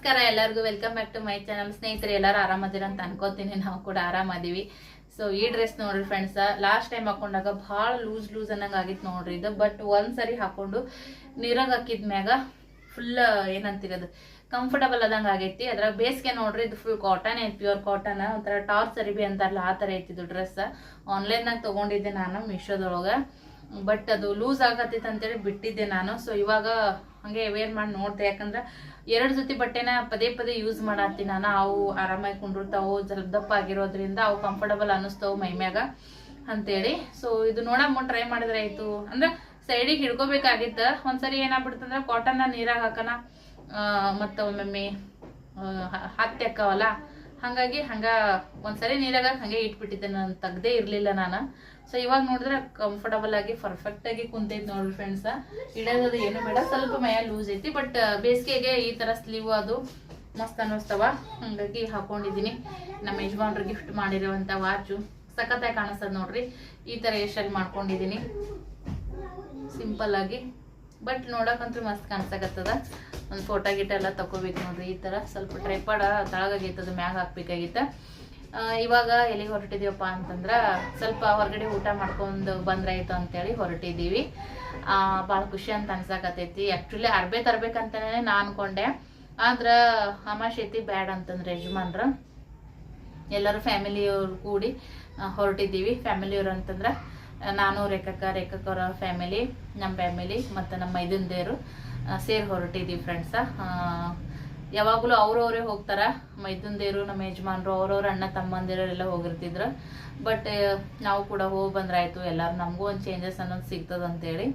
ನಮಸ್ಕಾರ, ಎಲ್ಲರಿಗೂ welcome back to my channel. ಸ್ನೇಹಿತರೆ, ಎಲ್ಲರೂ ಆರಾಮದಿರ ಅಂತ ಅನ್ಕೋತೀನಿ. ನಾವು ಕೂಡ ಆರಾಮದೀವಿ. ಸೊ ಈ ಡ್ರೆಸ್ ನೋಡ್ರಿ ಫ್ರೆಂಡ್ಸ್ ಲಾಸ್ಟ್ ಟೈಮ್ ಹಾಕೊಂಡಾಗ ಭಾಳ ಲೂಸ್ ಲೂಸ್ ಅನ್ನಂಗೆ ಆಗಿತ್ತು ನೋಡ್ರಿ ಇದು. ಬಟ್ ಒಂದ್ಸರಿ ಹಾಕೊಂಡು ನೀರಾಗ ಹಾಕಿದ ಮ್ಯಾಗ ಫುಲ್ ಏನಂತಿರೋದು ಕಂಫರ್ಟಬಲ್ ಆದಂಗೆ ಆಗೈತಿ. ಅದ್ರ ಬೇಸಿಗೆ ನೋಡ್ರಿ, ಇದು ಫುಲ್ ಕಾಟನ್ ಐತಿ ಪ್ಯೂರ್ ಕಾಟನ್ ಒಂಥರ ಟಾರ್ಚ್ ಅರಿಬಿ ಅಂತಾರಲ್ಲ, ಆ ಥರ ಇದು ಡ್ರೆಸ್ ಆನ್ಲೈನ್ನಾಗ ತೊಗೊಂಡಿದ್ದೆ ನಾನು ಮೀಶೋದೊಳಗೆ ಬಟ್ ಅದು ಲೂಸ್ ಆಗತ್ತಿತ್ತು ಅಂತೇಳಿ ಬಿಟ್ಟಿದ್ದೆ ನಾನು. ಸೊ ಇವಾಗ ಹಂಗೆ ವೇರ್ ಮಾಡಿ ನೋಡ್ದೆ. ಯಾಕಂದ್ರೆ ಎರಡು ಜೊತೆ ಬಟ್ಟೆನ ಪದೇ ಪದೇ ಯೂಸ್ ಮಾಡತ್ತಿ ನಾನು. ಅವು ಆರಾಮಾಗಿ ಕುಂಡಿರ್ತಾವು ಸ್ವಲ್ಪ ದಪ್ಪ ಆಗಿರೋದ್ರಿಂದ ಅವು ಕಂಫರ್ಟಬಲ್ ಅನ್ನಿಸ್ತಾವು ಮೈಮ್ಯಾಗ ಅಂತೇಳಿ. ಸೊ ಇದು ನೋಡಮ್ಮ ಟ್ರೈ ಮಾಡಿದ್ರೆ ಆಯ್ತು. ಅಂದ್ರೆ ಸೈಡಿಗೆ ಹಿಡ್ಕೋಬೇಕಾಗಿತ್ತ. ಒಂದ್ಸರಿ ಏನಾಗ್ಬಿಡ್ತಂದ್ರೆ ಕಾಟನ್ನ ನೀರಾಗ ಹಾಕನ. ಮತ್ತು ಒಮ್ಮೊಮ್ಮೆ ಹತ್ತಿ ಹಂಗಾಗಿ ಹಾಗಾಗಿ ಹಂಗ ಒಂದ್ಸರಿ ನೀರಾಗ ಹಂಗೆ ಇಟ್ಬಿಟ್ಟಿದ್ದೆ. ನಾನು ತೆಗ್ದೇ ಇರಲಿಲ್ಲ ನಾನು. ಸೊ ಇವಾಗ ನೋಡಿದ್ರೆ ಕಂಫರ್ಟಬಲ್ ಆಗಿ ಪರ್ಫೆಕ್ಟ್ ಆಗಿ ಕುಂತೈತಿ ನೋಡ್ರಿ ಫ್ರೆಂಡ್ಸ್ ಇಡೋದು ಏನು ಬೇಡ. ಸ್ವಲ್ಪ ಮಯ ಲೂಸ್ ಐತಿ ಬಟ್ ಬೇಸಿಗೆಗೆ ಈ ತರ ಸ್ಲೀವ್ ಅದು ಮಸ್ತ್ ಅನ್ನಿಸ್ತವ. ಹಂಗಾಗಿ ಹಾಕೊಂಡಿದ್ದೀನಿ ನಮ್ಮ ಯಜಮಾನ್ರು ಗಿಫ್ಟ್ ಮಾಡಿರುವಂತ ವಾಚು ಸಖತ್ತಾಗಿ ಕಾಣಿಸ್ತದ ನೋಡ್ರಿ. ಈ ತರ ಎಷ್ಟಾಗಿ ಮಾಡ್ಕೊಂಡಿದ್ದೀನಿ ಸಿಂಪಲ್ ಆಗಿ. ಬಟ್ ನೋಡಕ್ಕಂತೂ ಮಸ್ತ್ ಕಾಣಿಸಕತ್ತದ. ಒಂದು ಫೋಟೋ ಗಿಟ ಎಲ್ಲ ತಗೋಬೇಕು ನೋಡ್ರಿ. ಈ ತರ ಸ್ವಲ್ಪ ಟ್ರೈಪಾಡ ತಳಗಾಗಿತ್ತದ ಮ್ಯಾಗ ಹಾಕ್ಬೇಕಾಗಿತ್ತ. ಇವಾಗ ಎಲ್ಲಿಗೆ ಹೊರಟಿದೀವಪ್ಪ ಅಂತಂದ್ರ ಸ್ವಲ್ಪ ಹೊರಗಡೆ ಊಟ ಮಾಡ್ಕೊಂಡು ಬಂದ್ರಾಯ್ತು ಅಂತೇಳಿ ಹೊರಟಿದೀವಿ ಆ, ಭಾಳ ಖುಷಿ ಅಂತ ಅನ್ಸಾಕತೈತಿ ಆಕ್ಚುಲಿ ಅರ್ಬೆ ತರ್ಬೇಕಂತಾನೆ ನಾ ಅನ್ಕೊಂಡೆ. ಆದ್ರ ಅಮಾಶೈತಿ ಬ್ಯಾಡ್ ಅಂತಂದ್ರೆ ಯಜಮಾನ್ರ. ಎಲ್ಲರೂ ಫ್ಯಾಮಿಲಿಯವ್ರು ಕೂಡಿ ಹೊರಟಿದ್ದೀವಿ. ಫ್ಯಾಮಿಲಿಯವ್ರು ಅಂತಂದ್ರೆ ನಾನು, ರೇಖಕ್ಕ, ರೇಖಕ್ಕವ್ರ ಫ್ಯಾಮಿಲಿ ನಮ್ಮ ಫ್ಯಾಮಿಲಿ ಮತ್ತು ನಮ್ಮ ಮೈದಂದೇರು ಸೇರಿ ಹೊರಟಿದ್ದೀವಿ ಫ್ರೆಂಡ್ಸ ಯಾವಾಗಲೂ ಅವ್ರವ್ರೇ ಹೋಗ್ತಾರ. ಮೈದುಂದೇರು, ನಮ್ಮ ಯಜಮಾನ್ರು, ಅವ್ರವ್ರ ಅಣ್ಣ ತಮ್ಮಂದಿರು ಎಲ್ಲ ಹೋಗಿರ್ತಿದ್ರು ಬಟ್ ನಾವು ಕೂಡ ಹೋಗಿ ಬಂದ್ರಾಯ್ತು. ಎಲ್ಲರೂ ನಮಗೂ ಒಂದು ಚೇಂಜಸ್ ಅನ್ನೋದು ಸಿಗ್ತದ ಅಂತೇಳಿ.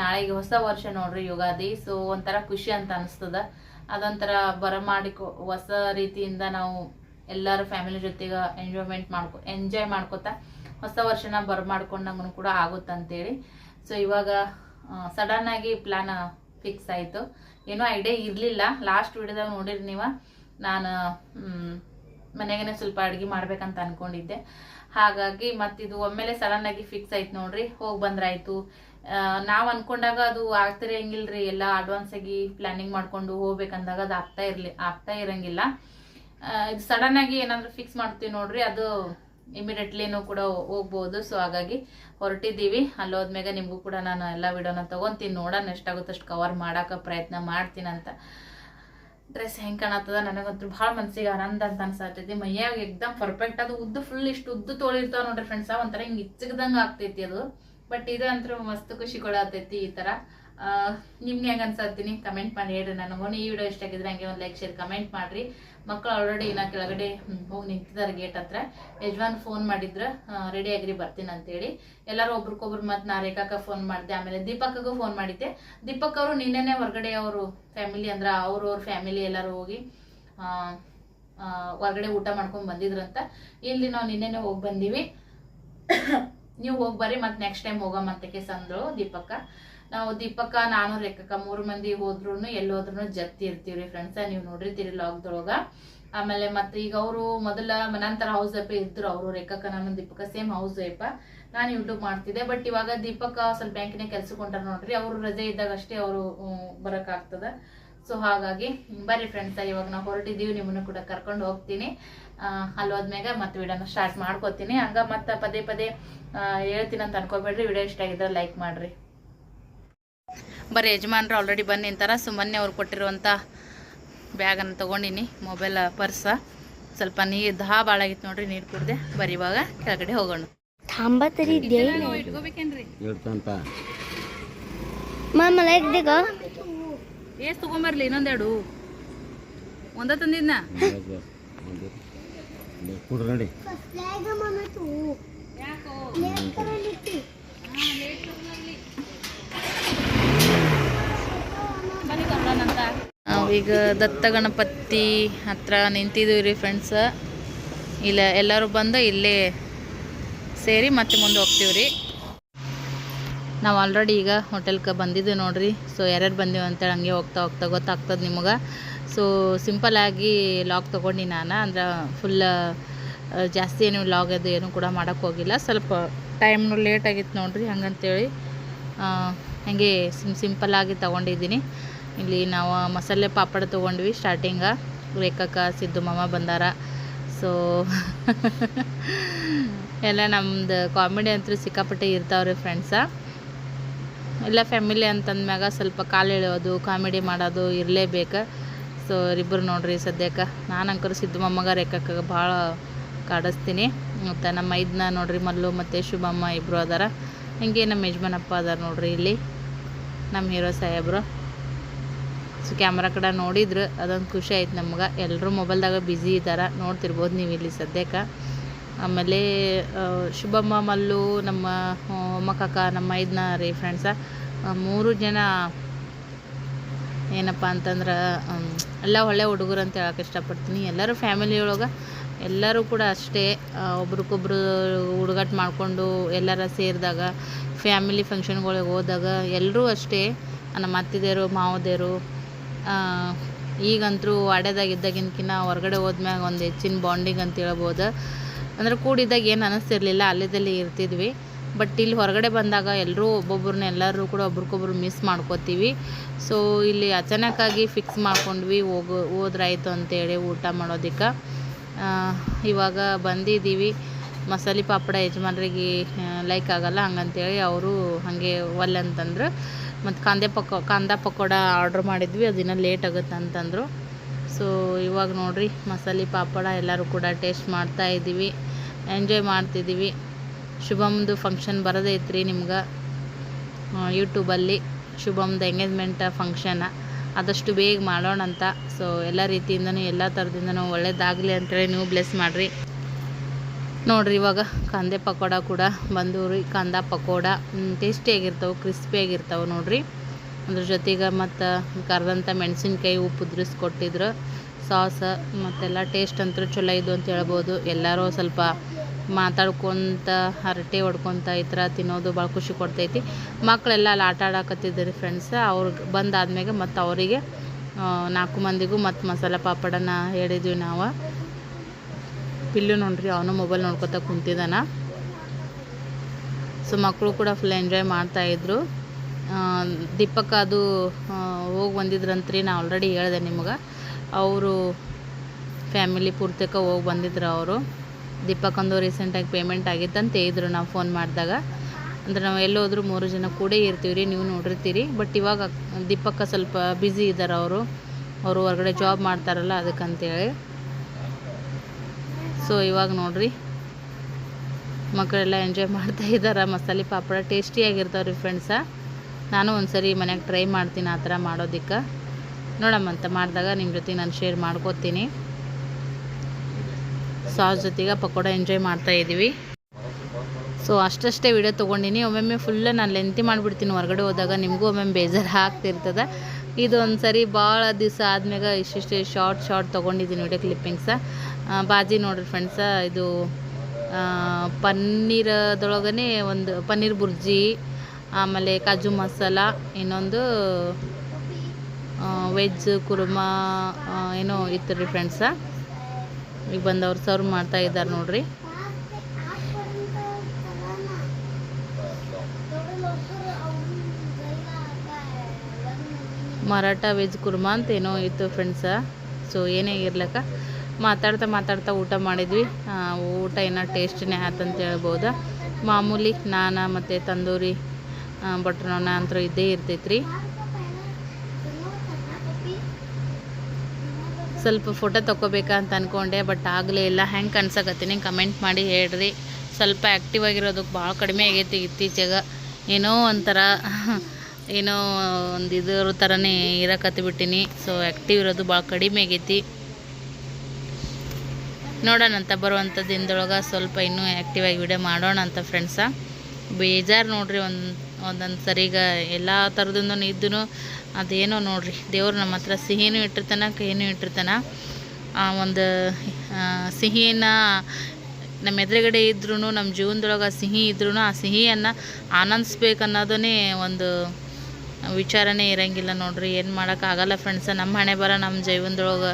ನಾಳೆಗೆ ಹೊಸ ವರ್ಷ ನೋಡ್ರಿ ಯುಗಾದಿ. ಸೊ ಒಂಥರ ಖುಷಿ ಅಂತ ಅನಿಸ್ತದ. ಅದೊಂಥರ ಬರಮಾಡಿಕೊ ಹೊಸ ರೀತಿಯಿಂದ ನಾವು ಎಲ್ಲರ ಫ್ಯಾಮಿಲಿ ಜೊತೆಗೆ ಎಂಜಾಯ್ಮೆಂಟ್ ಮಾಡ್ಕೊ ಎಂಜಾಯ್ ಮಾಡ್ಕೋತಾ ಹೊಸ ವರ್ಷನ ಬರಮಾಡ್ಕೊಂಡಂಗೂ ಕೂಡ ಆಗುತ್ತಂತೇಳಿ. ಸೊ ಇವಾಗ ಸಡನ್ ಆಗಿ ಪ್ಲಾನ್ ಫಿಕ್ಸ್ ಆಯಿತು. ಏನೂ ಐಡಿಯಾ ಇರಲಿಲ್ಲ. ಲಾಸ್ಟ್ ವಿಡಿಯೋದಾಗ ನೋಡಿರಿ ನೀವು. ನಾನು ಮನೆಗೇನೆ ಸ್ವಲ್ಪ ಅಡುಗೆ ಮಾಡ್ಬೇಕಂತ ಅನ್ಕೊಂಡಿದ್ದೆ. ಹಾಗಾಗಿ ಮತ್ತಿದು ಒಮ್ಮೆಲೆ ಸಡನ್ ಆಗಿ ಫಿಕ್ಸ್ ಆಯ್ತು ನೋಡ್ರಿ. ಹೋಗಿ ಬಂದ್ರಾಯ್ತು. ನಾವು ಅನ್ಕೊಂಡಾಗ ಅದು ಆಗ್ತಿರಂಗಿಲ್ರಿ ಎಲ್ಲ ಅಡ್ವಾನ್ಸ್ ಆಗಿ ಪ್ಲಾನಿಂಗ್ ಮಾಡ್ಕೊಂಡು ಹೋಗ್ಬೇಕಂದಾಗ ಅದು ಆಗ್ತಾ ಇರಲಿ, ಆಗ್ತಾ ಇರಂಗಿಲ್ಲ. ಇದು ಸಡನ್ ಆಗಿ ಏನಾದ್ರು ಫಿಕ್ಸ್ ಮಾಡ್ತೀವಿ ನೋಡ್ರಿ. ಅದು ಇಮಿಡಿಯೇಟ್ಲಿನೂ ಕೂಡ ಹೋಗ್ಬೋದು. ಸೊ ಹಾಗಾಗಿ ಹೊರಟಿದ್ದೀವಿ. ಅಲ್ಲಿ ಹೋದ್ಮ್ಯಾಗ ನಿಮಗೂ ಕೂಡ ನಾನು ಎಲ್ಲ ವಿಡಿಯೋನ ತೊಗೊತೀನಿ. ನೋಡೋಣ ಎಷ್ಟಾಗುತ್ತೆ ಅಷ್ಟು ಕವರ್ ಮಾಡೋಕೆ ಪ್ರಯತ್ನ ಮಾಡ್ತೀನಿ ಅಂತ ಡ್ರೆಸ್ ಹೆಂಗೆ ಕಾಣತ್ತದ? ನನಗಂತೂ ಭಾಳ ಮನಸ್ಸಿಗೆ ಆನಂದ ಅಂತ ಅನ್ಸತ್ತೈತಿ ಮೈಯಾಗ ಎಕ್ದಮ್ ಪರ್ಫೆಕ್ಟ್ ಅದು. ಉದ್ದು ಫುಲ್ ಇಷ್ಟು ಉದ್ದು ತೋಳಿರ್ತಾವ ನೋಡ್ರಿ ಫ್ರೆಂಡ್ಸ ಒಂಥರ ಹಿಂಗೆ ಇಚ್ಚಗದಂಗೆ ಆಗ್ತೈತಿ ಅದು. ಬಟ್ ಇದು ಅಂತೂ ಮಸ್ತ್ ಖುಷಿ ಕೊಡತೈತಿ ಈ ಥರ ನಿಮ್ಗೆ ಹೆಂಗೆ ಅನ್ಸತ್ತೀನಿ ಕಮೆಂಟ್ ಮಾಡಿ ಹೇಳ್ರಿ ನನಗೂ. ಈ ವಿಡಿಯೋ ಇಷ್ಟ ಆಗಿದ್ರೆ ಹಂಗೆ ಒಂದು ಲೈಕ್ ಶೇರ್ ಕಮೆಂಟ್ ಮಾಡ್ರಿ. ಮಕ್ಕಳು ಆಲ್ರೆಡಿ ಇನ್ನ ಕೆಳಗಡೆ ಹೋಗಿ ನಿಂತಿದ್ದಾರೆ ಗೇಟ್ ಹತ್ರ. ಯಜಮಾನ್ ಫೋನ್ ಮಾಡಿದ್ರ ರೆಡಿ ಆಗಿರಿ, ಬರ್ತೀನಿ ಅಂತೇಳಿ. ಎಲ್ಲರೂ ಒಬ್ರಿಗೊಬ್ರು ಮತ್ತೆ ನಾ ರೇಖಾಕ ಫೋನ್ ಮಾಡಿದೆ. ಆಮೇಲೆ ದೀಪಕ್ಕಗೂ ಫೋನ್ ಮಾಡಿದ್ದೆ. ದೀಪಕ್ ಅವರು ನಿನ್ನೆನೆ ಹೊರಗಡೆ ಅವರು ಫ್ಯಾಮಿಲಿ ಅಂದ್ರೆ ಅವ್ರವ್ರ ಫ್ಯಾಮಿಲಿ ಎಲ್ಲರೂ ಹೋಗಿ ಹೊರಗಡೆ ಊಟ ಮಾಡ್ಕೊಂಡು ಬಂದಿದ್ರಂತ. ಇಲ್ಲಿ ನಾವು ನಿನ್ನೆನೆ ಹೋಗಿ ಬಂದೀವಿ. ನೀವು ಹೋಗಿ ಬರ್ರಿ ಮತ್ತೆ ನೆಕ್ಸ್ಟ್ ಟೈಮ್ ಹೋಗಮ್ಮ ಕೇಸ್ ಅಂದ್ರು ದೀಪಕ್ಕ. ನಾವು ದೀಪಕ್ಕ ನಾನು, ರೇಖಕ ಮೂರು ಮಂದಿ ಹೋದ್ರು ಎಲ್ಲಿ ಹೋದ್ರು ಜತ್ತಿ ಇರ್ತೀವ್ರಿ ಫ್ರೆಂಡ್ಸ ನೀವು ನೋಡಿರ್ತೀರಿ ಲಾಕ್ದೊಳಗ ಆಮೇಲೆ ಮತ್ತೆ ಈಗ ಅವರು ಮೊದಲ ಮನಂತರ ಹೌಸ್ ವೈಫ್ ಇದ್ರು, ಅವರು ರೇಖಕ, ನಾನು ದೀಪಕ್ಕ ಸೇಮ್ ಹೌಸ್ ವೈಫ ನಾನು ಯೂಟ್ಯೂಬ್ ಮಾಡ್ತಿದ್ದೆ ಬಟ್ ಇವಾಗ ದೀಪಕ್ಕ ಸ್ವಲ್ಪ ಬ್ಯಾಂಕಿನ ಕೆಲ್ಸಕ್ಕೆ ಹೊಂಟಾರ ನೋಡ್ರಿ, ಅವರು ರಜೆ ಇದ್ದಾಗ ಅಷ್ಟೇ ಅವರು ಬರೋಕ್ಕಾಗ್ತದ ಸೊ ಹಾಗಾಗಿ ಬರ್ರಿ ಫ್ರೆಂಡ್ಸ್ ಇವಾಗ ನಾವು ಹೊರಟಿದ್ದೀವಿ, ನಿಮ್ಮನ್ನು ಕೂಡ ಕರ್ಕೊಂಡು ಹೋಗ್ತೀನಿ. ಅಲ್ಲಿ ಹೋದ್ಮ್ಯಾಗ ಮತ್ತೆ ವಿಡಿಯೋನ ಸ್ಟಾರ್ಟ್ ಮಾಡ್ಕೋತೀನಿ. ಹಂಗ ಮತ್ತೆ ಪದೇ ಪದೇ ಹೇಳ್ತೀನಿ ಅಂತ ಅನ್ಕೋಬೇಡ್ರಿ, ವಿಡಿಯೋ ಇಷ್ಟ ಆಗಿದ್ರೆ ಲೈಕ್ ಮಾಡ್ರಿ. ಬರೀ ಯಜಮಾನ್ರು ಆಲ್ರೆಡಿ ಬಂದು ನಿಂತಾರ. ಸುಮ್ಮನೆ ಅವ್ರು ಕೊಟ್ಟಿರುವಂಥ ಬ್ಯಾಗನ್ನು ತೊಗೊಂಡಿನಿ. ಮೊಬೈಲ್ ಪರ್ಸ ಸ್ವಲ್ಪ ನೀರು ದಾ ಭಾಳ ಆಗಿತ್ತು ನೋಡ್ರಿ ನೀರು ಕುಡ್ದೆ. ಬರೀ ಇವಾಗ ಕೆಳಗಡೆ ಹೋಗೋಣ. ಎಷ್ಟು ತೊಗೊಂಬರ್ಲಿ ಇನ್ನೊಂದೆರಡು. ಒಂದ ತಂದಿದ್ನ? ನೋಡಿ. ನಾವೀಗ ದತ್ತ ಗಣಪತಿ ಹತ್ರ ನಿಂತಿದ್ದೀವಿ ರೀ ಫ್ರೆಂಡ್ಸ್ ಇಲ್ಲ, ಎಲ್ಲರೂ ಬಂದು ಇಲ್ಲೇ ಸೇರಿ ಮತ್ತೆ ಮುಂದೆ ಹೋಗ್ತೀವಿ ನಾವು ಆಲ್ರೆಡಿ ಈಗ ಹೋಟೆಲ್ಗೆ ಬಂದಿದ್ದೀವಿ ನೋಡ್ರಿ. ಸೊ ಯಾರ್ಯಾರು ಬಂದೀವಿ ಅಂತೇಳಿ ಹಂಗೆ ಹೋಗ್ತಾ ಹೋಗ್ತಾ ಗೊತ್ತಾಗ್ತದೆ ನಿಮಗೆ. ಸೊ ಆಗಿ ಲಾಗ್ ತೊಗೊಂಡು ನಾನು. ಅಂದ್ರೆ ಫುಲ್ ಜಾಸ್ತಿ ಏನು ಲಾಗ್ ಅದು ಏನು ಕೂಡ ಮಾಡೋಕ್ಕೆ ಹೋಗಿಲ್ಲ. ಸ್ವಲ್ಪ ಟೈಮ್ನು ಲೇಟ್ ಆಗಿತ್ತು ನೋಡ್ರಿ ಹಂಗಂತೇಳಿ. ಹಂಗೆ ಸಿಂಪಲ್ ಸಿಂಪಲ್ಲಾಗಿ ತೊಗೊಂಡಿದ್ದೀನಿ. ಇಲ್ಲಿ ನಾವು ಮಸಾಲೆ ಪಾಪಡ್ ತೊಗೊಂಡ್ವಿ ಸ್ಟಾರ್ಟಿಂಗ ರೇಖಕ್ಕ ಸಿದ್ದು ಮಾಮ ಬಂದಾರ. ಸೊ ಎಲ್ಲ ನಮ್ದು ಕಾಮಿಡಿ ಅಂತೂ ಸಿಕ್ಕಾಪಟ್ಟೆ ಇರ್ತಾವ್ರಿ ಫ್ರೆಂಡ್ಸ ಎಲ್ಲ ಫ್ಯಾಮಿಲಿ ಅಂತಂದ್ಮ್ಯಾಗ ಸ್ವಲ್ಪ ಕಾಲು ಎಳೆಯೋದು ಕಾಮಿಡಿ ಮಾಡೋದು ಇರಲೇಬೇಕು. ಸೊ ಇಬ್ಬರು ನೋಡ್ರಿ ಸದ್ಯಕ್ಕೆ. ನಾನು ಅಂಕರು ಸಿದ್ದು ಮೊಮ್ಮಗ ರೇಖಕ್ಕ ಭಾಳ ಕಾಡಿಸ್ತೀನಿ. ಮತ್ತು ನಮ್ಮ ಇದನ್ನ ನೋಡ್ರಿ, ಮಲ್ಲು ಮತ್ತು ಶುಭಮ್ಮ ಇಬ್ಬರು ಅದಾರ. ಹಿಂಗೆ ನಮ್ಮ ಯಜಮಾನಪ್ಪ ಅದಾರ ನೋಡ್ರಿ ಇಲ್ಲಿ. ನಮ್ಮ ಹೀರೋ ಸಾಹೇಬ್ರು. ಸೊ ಕ್ಯಾಮ್ರಾ ಕಡೆ ನೋಡಿದ್ರು, ಅದೊಂದು ಖುಷಿ ಆಯ್ತು ನಮ್ಗೆ. ಎಲ್ಲರೂ ಮೊಬೈಲ್ದಾಗ ಬ್ಯುಸಿ ಇದ್ದಾರೆ ನೋಡ್ತಿರ್ಬೋದು ನೀವು ಇಲ್ಲಿ ಸದ್ಯಕ್ಕೆ. ಆಮೇಲೆ ಶುಭಮ್ಮ, ಮಲ್ಲು, ನಮ್ಮ ಮಕ್ಕ ನಮ್ಮ ಐದನ ರೀ ಫ್ರೆಂಡ್ಸ ಮೂರು ಜನ ಏನಪ್ಪ ಅಂತಂದ್ರೆ ಎಲ್ಲ ಒಳ್ಳೆ ಹುಡುಗರು ಅಂತ ಹೇಳಕ್ಕೆ ಇಷ್ಟಪಡ್ತೀನಿ. ಎಲ್ಲರೂ ಫ್ಯಾಮಿಲಿ ಒಳಗೆ, ಎಲ್ಲರೂ ಕೂಡ ಅಷ್ಟೇ. ಒಬ್ರಿಗೊಬ್ರು ಹುಡುಗಾಟ ಮಾಡಿಕೊಂಡು ಎಲ್ಲರ ಸೇರಿದಾಗ ಫ್ಯಾಮಿಲಿ ಫಂಕ್ಷನ್ಗಳಿಗೆ ಹೋದಾಗ ಎಲ್ಲರೂ ಅಷ್ಟೇ. ನಮ್ಮ ಅತ್ತಿದೇರು, ಮಾವದೇರು ಈಗಂತೂ ವಾಡ್ಯದಾಗಿದ್ದಾಗಿನ್ಕಿನ್ನ ಹೊರಗಡೆ ಹೋದ್ಮ್ಯಾಗ ಒಂದು ಹೆಚ್ಚಿನ ಬಾಂಡಿಂಗ್ ಅಂತ ಹೇಳ್ಬೋದು. ಅಂದ್ರೆ ಕೂಡಿದಾಗ ಏನು ಅನ್ನಿಸ್ತಿರ್ಲಿಲ್ಲ ಅಲ್ಲಿದ್ದಲ್ಲಿ ಇರ್ತಿದ್ವಿ. ಬಟ್ ಇಲ್ಲಿ ಹೊರಗಡೆ ಬಂದಾಗ ಎಲ್ಲರೂ ಒಬ್ಬೊಬ್ರನ್ನ ಎಲ್ಲರೂ ಕೂಡ ಒಬ್ರಿಗೊಬ್ರು ಮಿಸ್ ಮಾಡ್ಕೋತೀವಿ. ಸೊ ಇಲ್ಲಿ ಅಚಾನಕ್ಕಾಗಿ ಫಿಕ್ಸ್ ಮಾಡ್ಕೊಂಡ್ವಿ, ಹೋಗೋ, ಹೋದ್ರಾಯ್ತು ಅಂತೇಳಿ ಊಟ ಮಾಡೋದಕ್ಕೆ. ಇವಾಗ ಬಂದಿದ್ದೀವಿ. ಮಸಾಲೆ ಪಾಪಡ ಯಜಮಾನ್ರಿಗೆ ಲೈಕ್ ಆಗಲ್ಲ, ಹಂಗಂತೇಳಿ ಅವರು ಹಾಗೆ ಒಲ್ಲೆ ಅಂತಂದ್ರು. ಮತ್ತು ಕಾಂದೆ ಪಕೋ, ಕಾಂದ ಪಕೋಡ ಆರ್ಡ್ರ್ ಮಾಡಿದ್ವಿ ಅದಿನ ಲೇಟ್ ಆಗುತ್ತೆ ಅಂತಂದರು. ಸೊ ಇವಾಗ ನೋಡಿರಿ, ಮಸಾಲೆ ಪಾಪಡ ಎಲ್ಲರೂ ಕೂಡ ಟೇಸ್ಟ್ ಮಾಡ್ತಾ ಇದ್ದೀವಿ ಎಂಜಾಯ್ ಮಾಡ್ತಿದ್ದೀವಿ ಶುಭಮ್ದು ಫಂಕ್ಷನ್ ಬರೋದೈತ್ರಿ ನಿಮ್ಗೆ? ಯೂಟ್ಯೂಬಲ್ಲಿ ಶುಭಮ್ದು ಎಂಗೇಜ್ಮೆಂಟ್ ಫಂಕ್ಷನ ಆದಷ್ಟು ಬೇಗ ಮಾಡೋಣ ಅಂತ ಸೊ ಎಲ್ಲ ರೀತಿಯಿಂದನೂ, ಎಲ್ಲ ಥರದಿಂದನೂ ಒಳ್ಳೇದಾಗಲಿ ಅಂತೇಳಿ ನೀವು ಬ್ಲೆಸ್ ಮಾಡಿರಿ. ನೋಡ್ರಿ, ಇವಾಗ ಕಾಂದೆ ಪಕೋಡ ಕೂಡ ಬಂದು ರೀ ಕಾಂದ ಪಕೋಡ ಟೇಸ್ಟಿಯಾಗಿರ್ತಾವೆ ಕ್ರಿಸ್ಪಿಯಾಗಿರ್ತಾವೆ ನೋಡ್ರಿ. ಅದ್ರ ಜೊತೆಗೆ ಮತ್ತು ಕರ್ದಂಥ ಮೆಣಸಿನ್ಕಾಯಿ ಉಪ್ಪು ಉದುರಿಸ್ಕೊಟ್ಟಿದ್ರು. ಸಾಸ್ ಮತ್ತೆಲ್ಲ ಟೇಸ್ಟ್ ಅಂತೂ ಚಲೋ ಇದು ಅಂತ ಹೇಳ್ಬೋದು. ಎಲ್ಲರೂ ಸ್ವಲ್ಪ ಮಾತಾಡ್ಕೊತ, ಹರಟೆ ಹೊಡ್ಕೊತ ಈ ಥರ ತಿನ್ನೋದು ಭಾಳ ಖುಷಿ ಕೊಡ್ತೈತಿ. ಮಕ್ಕಳೆಲ್ಲ ಅಲ್ಲಿ ಆಟ ಆಡಕತ್ತಿದ್ದಾರೆ ಫ್ರೆಂಡ್ಸ್ ಅವ್ರಿಗೆ ಬಂದಾದ್ಮೇಲೆ ಮತ್ತು ಅವರಿಗೆ ನಾಲ್ಕು ಮಂದಿಗೂ ಮತ್ತು ಮಸಾಲೆ ಪಾಪಡನ ಹೇಳಿದ್ವಿ ನಾವು. ಪಿಲ್ಲು ನೋಡ್ರಿ, ಅವನು ಮೊಬೈಲ್ ನೋಡ್ಕೊತ ಕುಂತಿದ್ದಾನ ಸೊ ಮಕ್ಕಳು ಕೂಡ ಫುಲ್ ಎಂಜಾಯ್ ಮಾಡ್ತಾಯಿದ್ರು ದೀಪಕ್ ಅದು ಹೋಗಿ ಬಂದಿದ್ರಂತ್ರಿ, ನಾ ಆಲ್ರೆಡಿ ಹೇಳಿದೆ ನಿಮ್ಗೆ. ಅವರು ಫ್ಯಾಮಿಲಿ ಪೂರ್ತಿಕ ಹೋಗಿ ಬಂದಿದ್ರು ಅವರು. ದೀಪಕ್ ಒಂದು ರೀಸೆಂಟಾಗಿ ಪೇಮೆಂಟ್ ಆಗಿತ್ತಂತ ಹೇಳಿದ್ರು ನಾವು ಫೋನ್ ಮಾಡಿದಾಗ. ಅಂದ್ರೆ ನಾವು ಎಲ್ಲೋದ್ರೂ ಮೂರು ಜನ ಕೂಡ ಇರ್ತೀವಿ ರೀ, ನೀವು ನೋಡಿರ್ತೀರಿ. ಬಟ್ ಇವಾಗ ದೀಪಕ್ಕ ಸ್ವಲ್ಪ ಬ್ಯುಸಿ ಇದ್ದಾರೆ ಅವರು. ಅವರು ಹೊರಗಡೆ ಜಾಬ್ ಮಾಡ್ತಾರಲ್ಲ ಅದಕ್ಕಂತೇಳಿ. ಸೊ ಇವಾಗ ನೋಡ್ರಿ. ಮಕ್ಕಳೆಲ್ಲ ಎಂಜಾಯ್ ಮಾಡ್ತಾ ಇದ್ದಾರೆ? ಮಸಾಲೆ ಪಾಪಡ ಟೇಸ್ಟಿಯಾಗಿರ್ತಾವೆ ರೀ ಫ್ರೆಂಡ್ಸ ನಾನು ಒಂದ್ಸರಿ ಮನ್ಯಾಗ ಟ್ರೈ ಮಾಡ್ತೀನಿ ಆ ಥರ ಮಾಡೋದಕ್ಕೆ. ನೋಡಮ್ಮಂತ ಮಾಡಿದಾಗ ನಿಮ್ಮ ಜೊತೆ ನಾನು ಶೇರ್ ಮಾಡ್ಕೋತೀನಿ. ಸಾಸ್ ಜೊತೆಗೆ ಪಕೋಡ ಎಂಜಾಯ್ ಮಾಡ್ತಾ ಇದ್ದೀವಿ ಸೊ ಅಷ್ಟಷ್ಟೇ ವಿಡಿಯೋ ತೊಗೊಂಡಿನಿ. ಒಮ್ಮೊಮ್ಮೆ ಫುಲ್ ನಾನು ಲೆಂತಿ ಮಾಡಿಬಿಡ್ತೀನಿ. ಹೊರಗಡೆ ಹೋದಾಗ ನಿಮಗೂ ಒಮ್ಮೊಮ್ಮೆ ಬೇಜಾರು ಆಗ್ತಿರ್ತದೆ. ಇದು ಒಂದು ಸರಿ ಭಾಳ ದಿವಸ ಆದ್ಮ್ಯಾಗ ಇಷ್ಟಿಷ್ಟು ಶಾರ್ಟ್ ಶಾರ್ಟ್ ತೊಗೊಂಡಿದ್ದೀನಿ ವಿಡಿಯೋ ಕ್ಲಿಪ್ಪಿಂಗ್ಸ ಬಾಜಿ ನೋಡ್ರಿ ಫ್ರೆಂಡ್ಸ ಇದು ಪನ್ನೀರದೊಳಗೇ ಒಂದು ಪನ್ನೀರ್ ಬುರ್ಜಿ, ಆಮೇಲೆ ಕಾಜು ಮಸಾಲ, ಇನ್ನೊಂದು ವೆಜ್ ಕುರ್ಮಾ ಏನೋ ಇತ್ತು ರೀ ಫ್ರೆಂಡ್ಸ ಈಗ ಬಂದವ್ರು ಸರ್ವ್ ಮಾಡ್ತಾ ಇದ್ದಾರೆ ನೋಡ್ರಿ. ಮರಾಠ ವೆಜ್ ಕುರ್ಮಾ ಅಂತ ಏನೋ ಇತ್ತು ಫ್ರೆಂಡ್ಸ ಸೊ ಏನೇ ಇರ್ಲಕ್ಕ, ಮಾತಾಡ್ತಾ ಮಾತಾಡ್ತಾ ಊಟ ಮಾಡಿದ್ವಿ. ಊಟ ಏನೋ ಟೇಸ್ಟಿನೇ ಆತಂತ ಹೇಳ್ಬೋದು. ಮಾಮೂಲಿ ನಾನ ಮತ್ತು ತಂದೂರಿ ಬಟ್ರ್ ನಾನ ಅಂತೂ ಇದ್ದೇ ಇರ್ತೈತ್ರಿ. ಸ್ವಲ್ಪ ಫೋಟೋ ತಗೋಬೇಕಾ ಅಂತ ಅಂದ್ಕೊಂಡೆ ಬಟ್ ಆಗಲೇ ಇಲ್ಲ. ಹೆಂಗೆ ಕನ್ಸಕತ್ತೀನಿ ಕಮೆಂಟ್ ಮಾಡಿ ಹೇಳ್ರಿ. ಸ್ವಲ್ಪ ಆ್ಯಕ್ಟಿವ್ ಆಗಿರೋದಕ್ಕೆ ಭಾಳ ಕಡಿಮೆ ಆಗೈತಿ ಇತ್ತೀಚೆಗೆ. ಏನೋ ಒಂಥರ ಏನೋ ಒಂದು ಇದ್ರ ಥರನೇ ಇರಕತ್ತಿ ಬಿಟ್ಟಿನಿ. ಸೊ ಆ್ಯಕ್ಟಿವ್ ಇರೋದು ಭಾಳ ಕಡಿಮೆ ಆಗೈತಿ. ನೋಡೋಣ ಅಂತ ಬರುವಂಥ ದಿನದೊಳಗೆ ಸ್ವಲ್ಪ ಇನ್ನೂ ಆ್ಯಕ್ಟಿವ್ ಆಗಿ ವಿಡಿಯೋ ಮಾಡೋಣ ಅಂತ ಫ್ರೆಂಡ್ಸ ಬೇಜಾರು ನೋಡ್ರಿ ಒಂದು, ಒಂದೊಂದು ಸರಿಗ ಎಲ್ಲ ಥರದಿಂದ ಇದ್ದೂ ಅದೇನೋ ನೋಡ್ರಿ. ದೇವ್ರು ನಮ್ಮ ಹತ್ರ ಸಿಹಿನೂ ಇಟ್ಟಿರ್ತಾನೆ ಕಹಿನೂ ಇಟ್ಟಿರ್ತಾನೆ. ಆ ಒಂದು ಸಿಹಿನ ನಮ್ಮ ಎದುರುಗಡೆ ಇದ್ರೂ ನಮ್ಮ ಜೀವನದೊಳಗೆ ಸಿಹಿ ಇದ್ರೂ ಆ ಸಿಹಿಯನ್ನು ಆನಂದಿಸ್ಬೇಕು ಅನ್ನೋದನ್ನೇ ಒಂದು ವಿಚಾರನೇ ಇರಂಗಿಲ್ಲ ನೋಡ್ರಿ, ಏನು ಮಾಡೋಕ್ಕಾಗಲ್ಲ ಫ್ರೆಂಡ್ಸ ನಮ್ಮ ಹಣೆ ಬರ ನಮ್ಮ ಜೀವನದೊಳಗೆ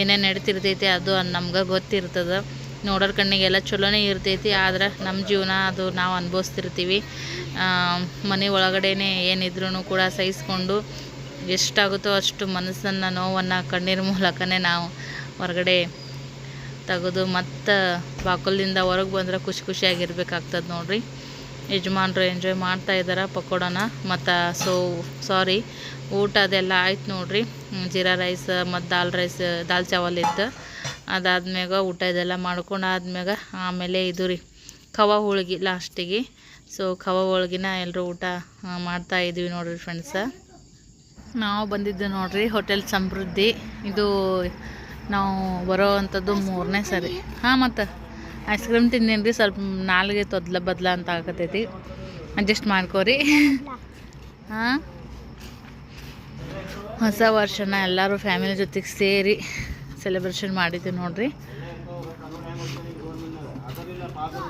ಏನೇನು ನಡೀತಿರ್ತೈತಿ ಅದು ನಮ್ಗೆ ಗೊತ್ತಿರ್ತದೆ. ನೋಡೋರ ಕಣ್ಣಿಗೆಲ್ಲ ಚಲೋನೇ ಇರ್ತೈತಿ, ಆದ್ರೆ ನಮ್ಮ ಜೀವನ ಅದು ನಾವು ಅನುಭವಿಸ್ತಿರ್ತೀವಿ. ಮನೆ ಒಳಗಡೆನೇ ಏನಿದ್ರೂ ಕೂಡ ಸಹಿಸ್ಕೊಂಡು ಎಷ್ಟಾಗುತ್ತೋ ಅಷ್ಟು ಮನಸ್ಸನ್ನು, ನೋವನ್ನು ಕಣ್ಣೀರ ಮೂಲಕನೇ ನಾವು ಹೊರಗಡೆ ತೆಗೆದು ಮತ್ತು ಬಾಕಲಿಂದ ಹೊರಗೆ ಬಂದ್ರೆ ಖುಷಿ ಖುಷಿಯಾಗಿರ್ಬೇಕಾಗ್ತದೆ ನೋಡ್ರಿ. ಯಜಮಾನ್ರು ಎಂಜಾಯ್ ಮಾಡ್ತಾ ಇದ್ದಾರೆ ಪಕೋಡನ. ಮತ್ತು ಸೊ ಸಾರಿ ಊಟ ಅದೆಲ್ಲ ಆಯ್ತು ನೋಡ್ರಿ. ಜೀರಾ ರೈಸ್ ಮತ್ತು ದಾಲ್ ರೈಸ್, ದಾಲ್ ಚಾವಲ್ ಇತ್ತು. ಅದಾದ್ಮ್ಯಾಗ ಊಟ ಇದೆಲ್ಲ ಮಾಡ್ಕೊಂಡು ಆದ್ಮ್ಯಾಗ ಆಮೇಲೆ ಇದು ರೀ ಖವ ಹೋಳ್ಗೆ ಲಾಸ್ಟಿಗೆ ಸೊ ಖವ ಹೋಳ್ಗಿನ ಎಲ್ಲರೂ ಊಟ ಮಾಡ್ತಾ ಇದ್ದೀವಿ ನೋಡ್ರಿ ಫ್ರೆಂಡ್ಸ ನಾವು ಬಂದಿದ್ದು ನೋಡ್ರಿ ಹೋಟೆಲ್ ಸಮೃದ್ಧಿ. ಇದು ನಾವು ಬರೋ ಅಂಥದ್ದು ಮೂರನೇ ಸರಿ. ಹಾಂ, ಮತ್ತು? ಐಸ್ ಕ್ರೀಮ್ ತಿಂದೇನ್ರಿ, ಸ್ವಲ್ಪ ನಾಲ್ಗೆ ತೊದ್ಲ ಬದ್ಲ ಅಂತ ಆಗತೈತಿ. ಅಡ್ಜಸ್ಟ್ ಮಾಡ್ಕೋರಿ. ಹಾಂ? ಹೊಸ ವರ್ಷನ ಎಲ್ಲರೂ ಫ್ಯಾಮಿಲಿ ಜೊತೆಗೆ ಸೇರಿ ಸೆಲೆಬ್ರೇಷನ್ ಮಾಡಿದ್ವಿ ನೋಡ್ರಿ.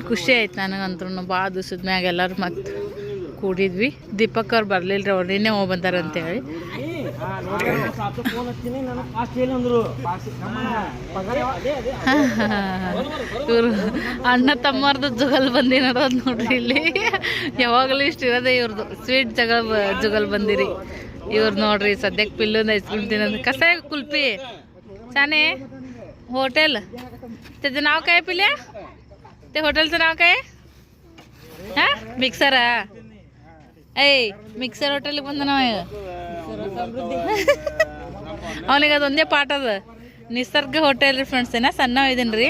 ಖುಷಿ ಆಯ್ತು ನನಗಂತೂ ಭಾಳ ದಿವಸದ ಮ್ಯಾಗ ಎಲ್ಲರೂ ಮತ್ತೆ ಕೂಡಿದ್ವಿ. ದೀಪಕ್ ಅವ್ರು ಬರಲಿಲ್ಲ ರೀ ಅವ್ರು ನಿನ್ನೆ ಹೋಗಿ ಬಂದಾರ ಅಂತೇಳಿ ಫೋನ್ ಹಚ್ತೀನಿ ನನಗೆ ಪಾಸ್ ಹೇಳಿ ಅಂದ್ರು ಪಾಸ್ ಪಗಾರ ಅದೇ ಅದೇ ಇವರು ಅಣ್ಣ ತಮ್ಮರ್ದು ಜುಗಲ್ ಬಂದಿರೋದು ನೋಡ್ರಿ ಇಲ್ಲಿ ಯಾವಾಗಲೂ ಇಷ್ಟು ಇರೋದೇ ಇವ್ರದ್ದು ಸ್ವೀಟ್ ಜಗಳ ಬ- ಜುಗಲ್ ಬಂದಿರಿ ಇವ್ರು ನೋಡ್ರಿ ಸದ್ಯಕ್ಕೆ ಪಿಲ್ಲೊಂದು ಐಸ್ ಕ್ರೀಮ್ ತಿನ್ನೋದು ಕಸ ಕುಲ್ಪಿ छान आहे होटेल त्याचं नाव काय पिल्या ते हॉटेलचं नाव काय हां मिक्सर ऐ ಮಿಕ್ಸರ್ ಹೋಟೆಲ್ಗೆ ಬಂದ ನಾವ ಅವನಿಗೆ ಅದೊಂದೇ ಪಾಠ ಅದ. ನಿಸರ್ಗ ಹೋಟೆಲ್ ರೀ ಫ್ರೆಂಡ್ಸ್ ಏನ? ಸಣ್ಣ ಇದೀನಿ ರೀ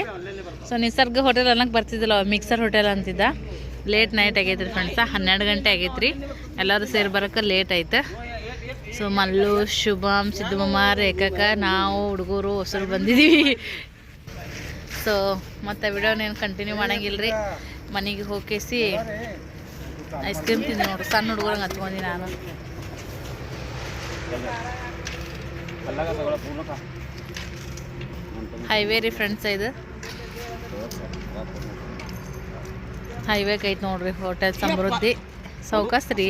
ಸೊ ನಿಸರ್ಗ ಹೋಟೆಲ್ ಅನ್ನಕ್ಕೆ ಬರ್ತಿದ್ದಿಲ್ಲ ಮಿಕ್ಸರ್ ಹೋಟೆಲ್ ಅಂತಿದ್ದ. ಲೇಟ್ ನೈಟ್ ಆಗೈತೆ ರೀ ಫ್ರೆಂಡ್ಸ ಹನ್ನೆರಡು ಗಂಟೆ ಆಗೈತೆ ಎಲ್ಲರೂ ಸೇರಿ ಬರೋಕೆ ಲೇಟ್ ಆಯ್ತು. ಸೊ ಮಲ್ಲು ಶುಭಮ್ ಸಿದ್ದಮ್ಮ ರೇಖಕ, ನಾವು, ಹುಡುಗರು, ಹೊಸರು ಬಂದಿದ್ದೀವಿ ಸೊ ಮತ್ತೆ ವಿಡಿಯೋನೇನು ಕಂಟಿನ್ಯೂ ಮಾಡಂಗಿಲ್ಲ ರೀ ಮನೆಗೆ ಹೋಗಿಸಿ ಐಸ್ ಕ್ರೀಮ್ ತಿಂದು ನೋಡ್ರಿ ಸಣ್ಣ ಹುಡುಗರಂಗೆ ಹತ್ಕೊಂಡಿ ನಾನು. ಹೈವೇ ರೀ ಫ್ರೆಂಡ್ಸ್ ಇದು? ಹೈವೇ ಐತೆ ನೋಡ್ರಿ ಹೋಟೆಲ್ ಸಮೃದ್ಧಿ. ಸೌಕಾಸ್ ರೀ.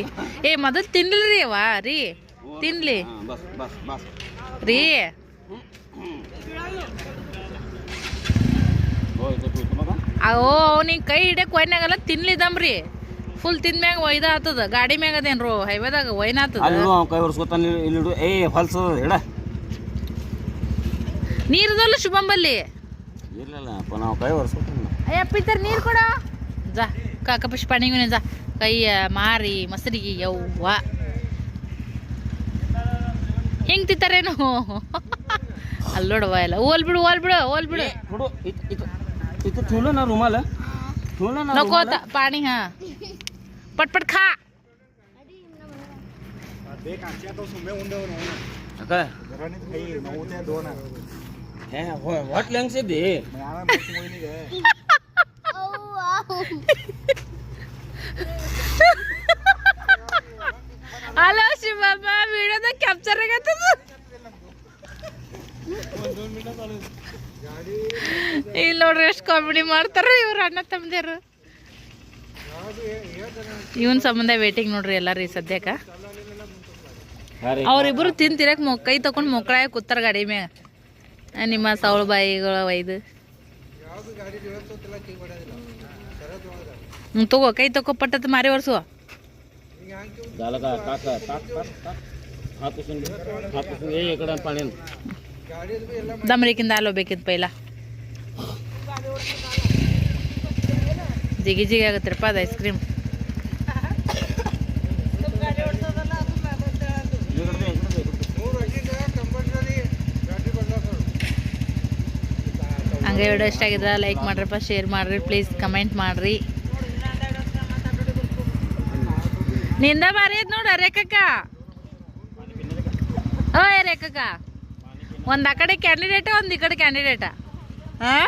ಏ ಮೊದಲು ತಿನ್ಲಿ ರೀ ಅವ ರೀ. ತಿನ್ಲಿ. ರೀ. ಓ ಅವ್ನಿಗೆ ಕೈ ಹಿಡಿಯಕ್ಕೆ ಒಯ್ನಾಗಲ್ಲ ತಿನ್ಲಿದಮ್ರಿ ಫುಲ್ ತಿಂದ್ಮ್ಯಾಗ ಒಯ್ದ ಆತದ ಗಾಡಿ ಮ್ಯಾಗ ಅದೇನ್ರು ಹೈವೇದಾಗ ಒಯ್ನ ಆತದ ಅಲ್ಲಿ ನೀರದಲ್ಲ ಶುಭಂಬಲ್ಲಿ ಅಪ್ಪ ನಾವು ಅಯ್ಯ ನೀರು ಕೊಡ ಜಾ ಕಾಕ ಪಿಶ್ ಜಾ ಕೈಯ ಮಾರಿ ಮೊಸರಿಗೆ ಯವ್ವ ಹೆಂಗ್ ತಿತ್ತಾರೇನು ಅಲ್ಲೋಡವ ಎಲ್ಲ ಓಲ್ ಬಿಡು ಓಲ್ ಬಿಡು ಓಲ್ ಬಿಡು ಇತ್ತು ನಾ ನಕೋತ ಪಾಣಿ ಹಾ पटपट खा काय हे होय what language they hello Shivamma ವಿಡಿಯೋದಾಗ capture ಆಗತ್ತದ ಇಲ್ಲಿ ನೋಡ್ರಿ ಎಷ್ಟು ಕಾಮಿಡಿ ಮಾಡ್ತಾರ ಇವ್ರ ಅಣ್ಣ ತಮ್ಮದೇರು ಇವನ್ ಸಂಬಂಧ ವೇಟಿಂಗ್ ನೋಡ್ರಿ ಎಲ್ಲಾರು ಸದ್ಯಕ ಸದ್ಯಕ್ಕೆ ಅವ್ರಿಬ್ರು ತಿನ್ ತಿರಕ್ ಕೈ ತಕೊಂಡ್ ಮಕ್ಕಳ ಕೂತಾರ ಗಾಡಿ ಮ್ಯಾಗ. ನಿಮ್ಮ ಸೌಳ ಬಾಯಿಗಳ ಹ್ಞೂ ತಗೋ ಕೈ ತಕೋ ಪಟ್ಟ ಮಾರಿ ವರ್ಸು ದಮರಿಕಿಂದ ಅಲ್ಲೋಗ್ಬೇಕಿತ್ತು ಪೈಲ. ಜಿಗಿ ಜಿಗಿ ಆಗುತ್ತಪ್ಪ ಅದು ಐಸ್ ಕ್ರೀಮ್ ಹಂಗೆ ವಿಡಿಯೋ ಇಷ್ಟ ಆಗಿದ್ರೆ ಲೈಕ್ ಮಾಡ್ರಪ್ಪ ಶೇರ್ ಮಾಡ್ರಿ ಪ್ಲೀಸ್ ಕಮೆಂಟ್ ಮಾಡ್ರಿ. ನಿಂದ ಬಾರಿ ನೋಡ ರೇಖಕ್ಕ. ಓ ರೇಖಕ್ಕ. ಒಂದು ಆ ಕಡೆ ಕ್ಯಾಂಡಿಡೇಟ ಒಂದು ಈ ಕಡೆ ಕ್ಯಾಂಡಿಡೇಟ ಹಾಂ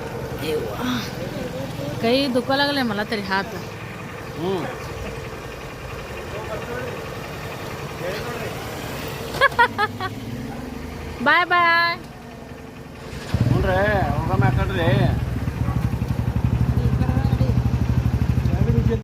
कहीं दुख लगले मला तरी हाथ बाय बाय.